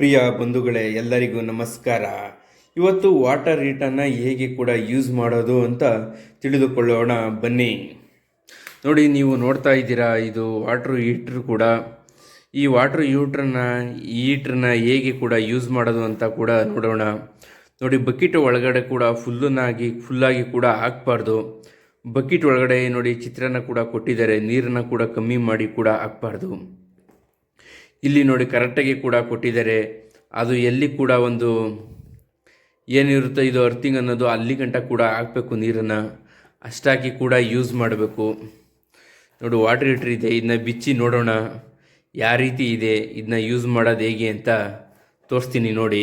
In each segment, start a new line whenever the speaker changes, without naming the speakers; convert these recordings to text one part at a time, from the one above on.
ಪ್ರಿಯ ಬಂಧುಗಳೇ, ಎಲ್ಲರಿಗೂ ನಮಸ್ಕಾರ. ಇವತ್ತು ವಾಟರ್ ಹೀಟನ್ನು ಹೇಗೆ ಕೂಡ ಯೂಸ್ ಮಾಡೋದು ಅಂತ ತಿಳಿದುಕೊಳ್ಳೋಣ. ಬನ್ನಿ. ನೋಡಿ, ನೀವು ನೋಡ್ತಾ ಇದ್ದೀರಾ, ಇದು ವಾಟ್ರ್ ಹೀಟ್ರ್ ಕೂಡ. ಈ ವಾಟ್ರ್ ಹೀಟ್ರನ್ನ ಹೀಟ್ರನ್ನ ಹೇಗೆ ಕೂಡ ಯೂಸ್ ಮಾಡೋದು ಅಂತ ಕೂಡ ನೋಡೋಣ. ನೋಡಿ, ಬಕೆಟ್ ಒಳಗಡೆ ಕೂಡ ಫುಲ್ಲನ್ನಾಗಿ ಫುಲ್ಲಾಗಿ ಕೂಡ ಹಾಕ್ಬಾರ್ದು. ಬಕೆಟ್ ಒಳಗಡೆ ನೋಡಿ ಚಿತ್ರನ ಕೂಡ ಕೊಟ್ಟಿದ್ದಾರೆ. ನೀರನ್ನು ಕೂಡ ಕಮ್ಮಿ ಮಾಡಿ ಕೂಡ ಹಾಕ್ಬಾರ್ದು. ಇಲ್ಲಿ ನೋಡಿ ಕರೆಕ್ಟಾಗಿ ಕೂಡ ಕೊಟ್ಟಿದ್ದಾರೆ. ಅದು ಎಲ್ಲಿ ಕೂಡ ಒಂದು ಏನಿರುತ್ತೆ ಇದು ಅರ್ಥಿಂಗ್ ಅನ್ನೋದು ಅಲ್ಲಿ ಗಂಟ ಕೂಡ ಹಾಕಬೇಕು ನೀರನ್ನು. ಅಷ್ಟಾಗಿ ಕೂಡ ಯೂಸ್ ಮಾಡಬೇಕು. ನೋಡು ವಾಟರ್ ಹೀಟ್ರ್ ಇದೆ ಇದನ್ನ ಬಿಚ್ಚಿ ನೋಡೋಣ. ಯಾವ ರೀತಿ ಇದೆ ಇದನ್ನ ಯೂಸ್ ಮಾಡೋದು ಹೇಗೆ ಅಂತ ತೋರಿಸ್ತೀನಿ ನೋಡಿ.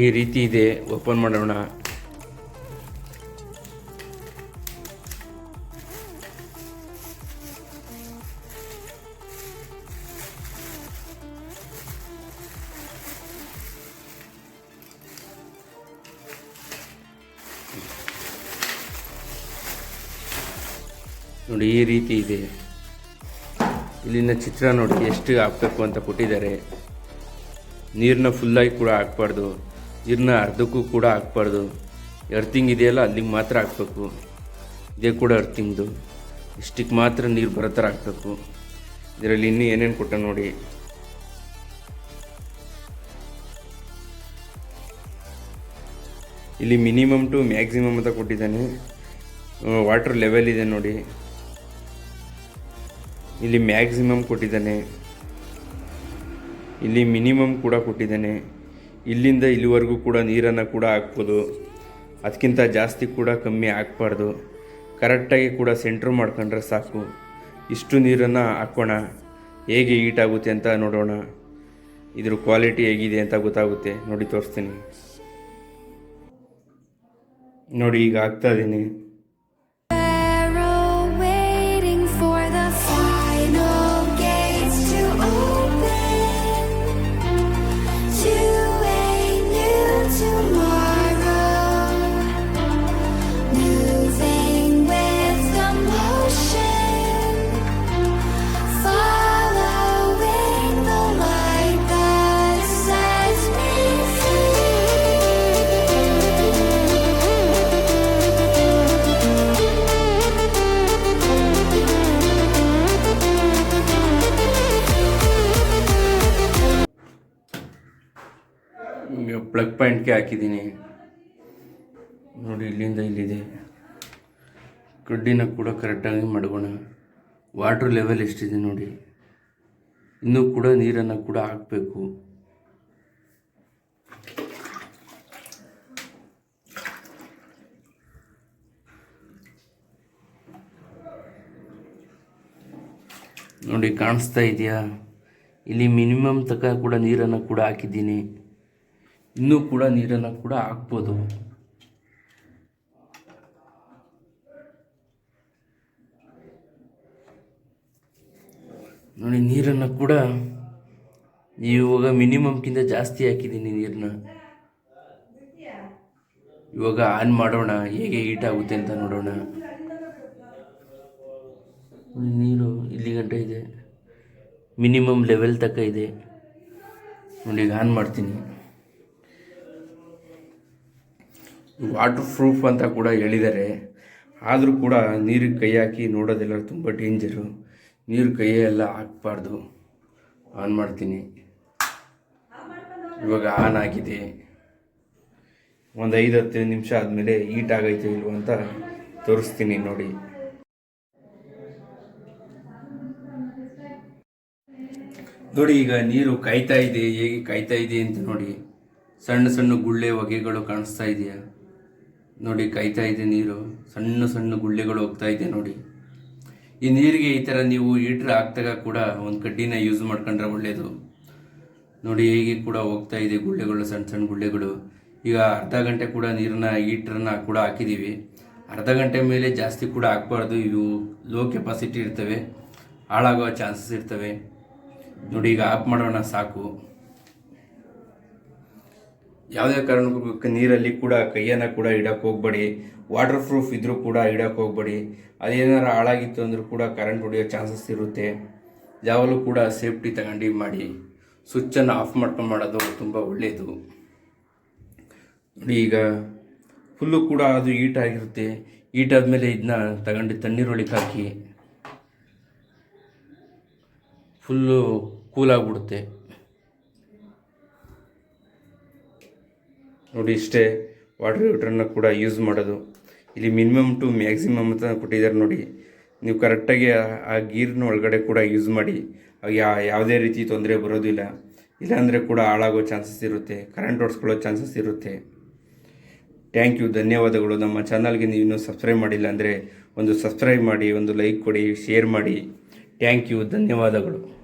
ಈ ರೀತಿ ಇದೆ. ಓಪನ್ ಮಾಡೋಣ. ನೋಡಿ, ಈ ರೀತಿ ಇದೆ. ಇಲ್ಲಿನ ಚಿತ್ರ ನೋಡಿ, ಎಷ್ಟು ಹಾಕಬೇಕು ಅಂತ ಕೊಟ್ಟಿದ್ದಾರೆ. ನೀರನ್ನ ಫುಲ್ಲಾಗಿ ಕೂಡ ಹಾಕ್ಬಾರ್ದು. ನೀರನ್ನ ಅರ್ಧಕ್ಕೂ ಕೂಡ ಹಾಕ್ಬಾರ್ದು. ಅರ್ಥಿಂಗ್ ಇದೆಯಲ್ಲ, ಅಲ್ಲಿಗೆ ಮಾತ್ರ ಹಾಕ್ಬೇಕು. ಇದೇ ಕೂಡ ಅರ್ತಿಂಗ್ದು ಇಷ್ಟಕ್ಕೆ ಮಾತ್ರ ನೀರು ಬರೋ ಥರ ಹಾಕ್ಬೇಕು. ಇದರಲ್ಲಿ ಇನ್ನೂ ಏನೇನು ಕೊಟ್ಟ ನೋಡಿ. ಇಲ್ಲಿ ಮಿನಿಮಮ್ ಟು ಮ್ಯಾಕ್ಸಿಮಮ್ ಅಂತ ಕೊಟ್ಟಿದ್ದಾನೆ. ವಾಟರ್ ಲೆವೆಲ್ ಇದೆ ನೋಡಿ. ಇಲ್ಲಿ ಮ್ಯಾಕ್ಸಿಮಮ್ ಕೊಟ್ಟಿದ್ದಾನೆ. ಇಲ್ಲಿ ಮಿನಿಮಮ್ ಕೂಡ ಕೊಟ್ಟಿದ್ದಾನೆ. ಇಲ್ಲಿಂದ ಇಲ್ಲಿವರೆಗೂ ಕೂಡ ನೀರನ್ನು ಕೂಡ ಹಾಕ್ಬೋದು. ಅದಕ್ಕಿಂತ ಜಾಸ್ತಿ ಕೂಡ ಕಮ್ಮಿ ಹಾಕ್ಬಾರ್ದು. ಕರೆಕ್ಟಾಗಿ ಕೂಡ ಸೆಂಟ್ರ್ ಮಾಡ್ಕೊಂಡ್ರೆ ಸಾಕು. ಇಷ್ಟು ನೀರನ್ನು ಹಾಕೋಣ. ಹೇಗೆ ಹೀಟ್ ಆಗುತ್ತೆ ಅಂತ ನೋಡೋಣ. ಇದ್ರ ಕ್ವಾಲಿಟಿ ಹೇಗಿದೆ ಅಂತ ಗೊತ್ತಾಗುತ್ತೆ. ನೋಡಿ ತೋರಿಸ್ತೀನಿ. ನೋಡಿ, ಈಗ ಆಗ್ತಾ ಇದ್ದೀನಿ. ಪ್ಲಗ್ ಪಾಯಿಂಟ್ಗೆ ಹಾಕಿದ್ದೀನಿ. ನೋಡಿ, ಇಲ್ಲಿಂದ ಇಲ್ಲಿದೆ. ಕಡ್ಡಿನ ಕೂಡ ಕರೆಕ್ಟಾಗಿ ಮಡಗೋಣ ವಾಟ್ರ್ ಲೆವೆಲ್ ಎಷ್ಟಿದೆ ನೋಡಿ. ಇನ್ನೂ ಕೂಡ ನೀರನ್ನು ಕೂಡ ಹಾಕಬೇಕು. ನೋಡಿ, ಕಾಣಿಸ್ತಾ ಇದೆಯಾ? ಇಲ್ಲಿ ಮಿನಿಮಮ್ ತಕ್ಕ ಕೂಡ ನೀರನ್ನು ಕೂಡ ಹಾಕಿದ್ದೀನಿ. ಇನ್ನೂ ಕೂಡ ನೀರನ್ನು ಕೂಡ ಹಾಕ್ಬೋದು. ನೋಡಿ, ನೀರನ್ನು ಕೂಡ ಇವಾಗ ಮಿನಿಮಮ್ಗಿಂತ ಜಾಸ್ತಿ ಹಾಕಿದ್ದೀನಿ ನೀರನ್ನ. ಇವಾಗ ಆನ್ ಮಾಡೋಣ, ಹೇಗೆ ಹೀಟ್ ಆಗುತ್ತೆ ಅಂತ ನೋಡೋಣ. ನೀರು ಇಲ್ಲಿ ಗಂಟ ಇದೆ. ಮಿನಿಮಮ್ ಲೆವೆಲ್ ತಕ್ಕ ಇದೆ. ನೋಡಿ, ಈಗ ಆನ್ ಮಾಡ್ತೀನಿ. ವಾಟರ್ ಪ್ರೂಫ್ ಅಂತ ಕೂಡ ಹೇಳಿದ್ದಾರೆ. ಆದರೂ ಕೂಡ ನೀರಿಗೆ ಕೈ ಹಾಕಿ ನೋಡೋದೆಲ್ಲ ತುಂಬ ಡೇಂಜರು ನೀರು ಕೈಯೇ ಎಲ್ಲ ಹಾಕ್ಬಾರ್ದು. ಆನ್ ಮಾಡ್ತೀನಿ. ಇವಾಗ ಆನ್ ಆಗಿದೆ. ಒಂದು ಐದು ಹತ್ತು ನಿಮಿಷ ಆದಮೇಲೆ ಹೀಟ್ ಆಗೈತೆ ಇಲ್ವ ಅಂತ ತೋರಿಸ್ತೀನಿ ನೋಡಿ. ನೋಡಿ ಈಗ ನೀರು ಕಾಯ್ತಾ ಇದೆ, ಹೇಗೆ ಕಾಯ್ತಾ ಇದೆ ಅಂತ ನೋಡಿ. ಸಣ್ಣ ಸಣ್ಣ ಗುಳ್ಳೆ ಹೊಗೆಗಳು ಕಾಣಿಸ್ತಾ ಇದೆಯಾ? ನೋಡಿ ಕಾಯ್ತಾ ಇದೆ ನೀರು. ಸಣ್ಣ ಸಣ್ಣ ಗುಳ್ಳೆಗಳು ಹೋಗ್ತಾ ಇದೆ ನೋಡಿ. ಈ ನೀರಿಗೆ ಈ ಥರ ನೀವು ಹೀಟ್ರ್ ಹಾಕ್ದಾಗ ಕೂಡ ಒಂದು ಕಡ್ಡಿನ ಯೂಸ್ ಮಾಡ್ಕೊಂಡ್ರೆ ಒಳ್ಳೆಯದು ನೋಡಿ ಹೇಗೆ ಕೂಡ ಹೋಗ್ತಾ ಇದೆ ಗುಳ್ಳೆಗಳು, ಸಣ್ಣ ಸಣ್ಣ ಗುಳ್ಳೆಗಳು. ಈಗ ಅರ್ಧ ಗಂಟೆ ಕೂಡ ನೀರನ್ನ, ಹೀಟ್ರನ್ನ ಕೂಡ ಹಾಕಿದ್ದೀವಿ ಅರ್ಧ ಗಂಟೆ ಮೇಲೆ ಜಾಸ್ತಿ ಕೂಡ ಹಾಕ್ಬಾರ್ದು. ಇವು ಲೋ ಕೆಪಾಸಿಟಿ ಇರ್ತವೆ. ಹಾಳಾಗೋ ಚಾನ್ಸಸ್ ಇರ್ತವೆ. ನೋಡಿ ಈಗ ಆಫ್ ಮಾಡೋಣ ಸಾಕು. ಯಾವುದೇ ಕಾರಣಕ್ಕೂ ನೀರಲ್ಲಿ ಕೂಡ, ಕೈಯನ್ನು ಕೂಡ ಇಡಕ್ಕೆ ಹೋಗ್ಬೇಡಿ. ವಾಟರ್ ಪ್ರೂಫ್ ಇದ್ದರೂ ಕೂಡ ಇಡಕ್ಕೆ ಹೋಗ್ಬೇಡಿ. ಅದೇನಾರು ಹಾಳಾಗಿತ್ತು ಅಂದರೂ ಕೂಡ ಕರೆಂಟ್ ಹೊಡೆಯೋ ಚಾನ್ಸಸ್ ಇರುತ್ತೆ. ಯಾವಾಗಲೂ ಕೂಡ ಸೇಫ್ಟಿ ತಗೊಂಡು ಮಾಡಿ. ಸ್ವಿಚ್ಚನ್ನು ಆಫ್ ಮಾಡ್ಕೊಂಡು ಮಾಡೋದು ತುಂಬ ಒಳ್ಳೆಯದು ನೋಡಿ ಈಗ ಫುಲ್ಲು ಕೂಡ ಅದು ಹೀಟ್ ಆಗಿರುತ್ತೆ. ಹೀಟ್ ಆದಮೇಲೆ ಇದನ್ನ ತಗೊಂಡು ತಣ್ಣೀರೊಳಗೆ ಹಾಕಿ. ಫುಲ್ಲು ಕೂಲ್ ನೋಡಿ ಇಷ್ಟೇ ವಾಟರ್ ಹೀಟ್ರನ್ನು ಕೂಡ ಯೂಸ್ ಮಾಡೋದು. ಇಲ್ಲಿ ಮಿನಿಮಮ್ ಟು ಮ್ಯಾಕ್ಸಿಮಮ್ ಅಂತ ಕೊಟ್ಟಿದ್ದಾರೆ ನೋಡಿ. ನೀವು ಕರೆಕ್ಟಾಗಿ ಆ- ಗೀರ್ನ ಒಳಗಡೆ ಕೂಡ ಯೂಸ್ ಮಾಡಿ. ಯಾ- ಯಾವುದೇ ರೀತಿ ತೊಂದರೆ ಬರೋದಿಲ್ಲ. ಇಲ್ಲಾಂದರೆ ಕೂಡ ಹಾಳಾಗೋ ಚಾನ್ಸಸ್ ಇರುತ್ತೆ. ಕರೆಂಟ್ ಓಡಿಸ್ಕೊಳ್ಳೋ ಚಾನ್ಸಸ್ ಇರುತ್ತೆ. ಥ್ಯಾಂಕ್ ಯು ಧನ್ಯವಾದಗಳು. ನಮ್ಮ ಚಾನಲ್ಗೆ ನೀವು ಇನ್ನೂ ಸಬ್ಸ್ಕ್ರೈಬ್ ಮಾಡಿಲ್ಲ ಅಂದರೆ ಒಂದು ಸಬ್ಸ್ಕ್ರೈಬ್ ಮಾಡಿ, ಒಂದು ಲೈಕ್ ಕೊಡಿ ಶೇರ್ ಮಾಡಿ. ಥ್ಯಾಂಕ್ ಯು ಧನ್ಯವಾದಗಳು.